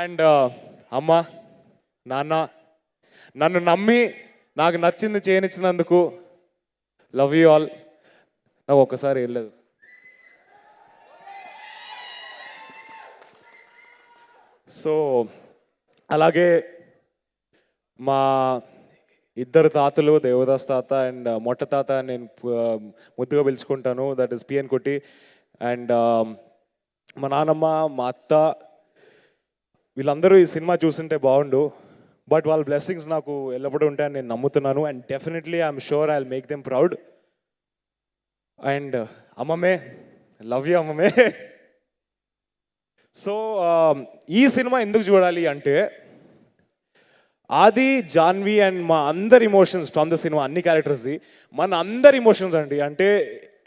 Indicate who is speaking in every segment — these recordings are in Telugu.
Speaker 1: అండ్ uh, అమ్మ నాన్న నన్ను నమ్మి నాకు నచ్చింది చేయనిచ్చినందుకు లవ్ యూ ఆల్. నాకు ఒక్కసారి వెళ్ళదు. సో అలాగే మా ఇద్దరు తాతలు దేవదాస్ తాత అండ్ మొట్ట తాత నేను ముద్దుగా పిలుచుకుంటాను. దట్ ఇస్ పిఎన్ కొట్టి అండ్ మా నాన్నమ్మ మా అత్త వీళ్ళందరూ ఈ సినిమా చూసుంటే బాగుండు బట్ వాళ్ళ బ్లెస్సింగ్స్ నాకు ఎల్లప్పుడూ ఉంటాయని నేను నమ్ముతున్నాను. And definitely I'm sure I make them proud and అమ్మమ్మే love you అమ్మమ్మే. So um, ఈ సినిమా ఎందుకు చూడాలి అంటే ఆది జాన్వి అండ్ మా అందరి ఇమోషన్స్ ఫ్రమ్ ద సినిమా అన్ని క్యారెక్టర్స్ది మన అందరి ఇమోషన్స్ అండి. అంటే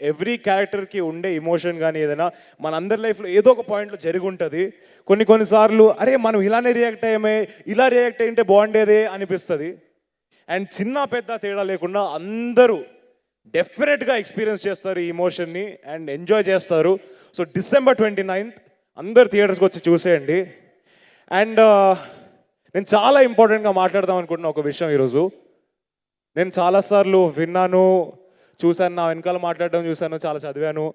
Speaker 1: ఎవ్రీ క్యారెక్టర్కి ఉండే ఇమోషన్ కానీ ఏదైనా మన అందరి లైఫ్లో ఏదో ఒక పాయింట్లో జరిగి ఉంటుంది కొన్ని కొన్నిసార్లు అరే మనం ఇలానే రియాక్ట్ అయ్యామే ఇలా రియాక్ట్ అయ్యింటే బాగుండేదే అనిపిస్తుంది. అండ్ చిన్న పెద్ద తేడా లేకుండా అందరూ డెఫినెట్గా ఎక్స్పీరియన్స్ చేస్తారు ఈ ఇమోషన్ని అండ్ ఎంజాయ్ చేస్తారు. సో డిసెంబర్ ట్వంటీ నైన్త్ అందరు థియేటర్స్కి వచ్చి చూసేయండి. అండ్ నేను చాలా ఇంపార్టెంట్గా మాట్లాడదాం అనుకుంటున్న ఒక విషయం ఈరోజు. నేను చాలాసార్లు విన్నాను చూశాను నా వెనకాల మాట్లాడడం చూశాను చాలా చదివాను.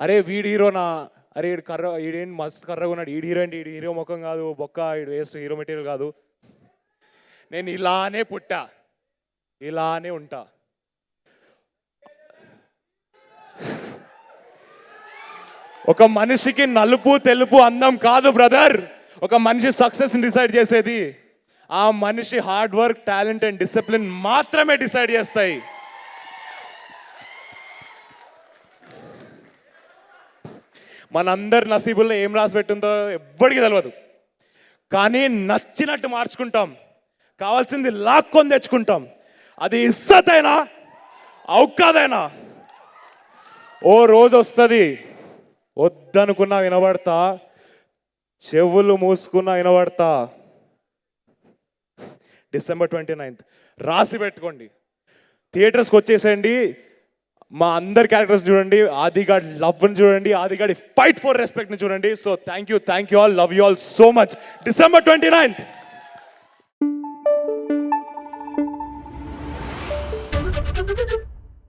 Speaker 1: అరే వీడి హీరోనా అరే ఈడు కర్ర ఈడేంటి మస్తు కర్రగా ఉన్నాడు వీడి హీరో ఏంటి ఈడు హీరో ముఖం కాదు బొక్క ఈడు వేస్ట్ హీరో మెటీరియల్ కాదు. నేను ఇలానే పుట్టా ఇలానే ఉంటా. ఒక మనిషికి నలుపు తెలుపు అందం కాదు బ్రదర్. ఒక మనిషి సక్సెస్ని డిసైడ్ చేసేది. ఆ మనిషి hard work talent and discipline మాత్రమే డిసైడ్ చేస్తాయి. మనందరి నసీబుల్లో ఏం రాసి పెట్టిందో ఎవ్వడికి తెలియదు కానీ నచ్చినట్టు మార్చుకుంటాం. కావాల్సింది లాక్కొని తెచ్చుకుంటాం. అది ఇස්සతైనా అవుకాదైనా? ఓ రోజు వస్తుంది. వద్దనుకున్నా వినబడతా. చెవులు మూసుకున్నా వినబడతా. December twenty ninth. రాసి పెట్టుకోండి. థియేటర్స్కి వచ్చేసేయండి. మా అందరి క్యారెక్టర్స్ చూడండి ఆదిగాడ్ లవ్ని చూడండి ఆదిగాడి ఫైట్ ఫర్ రెస్పెక్ట్ని చూడండి. So thank you thank you all love you all so much December twenty ninth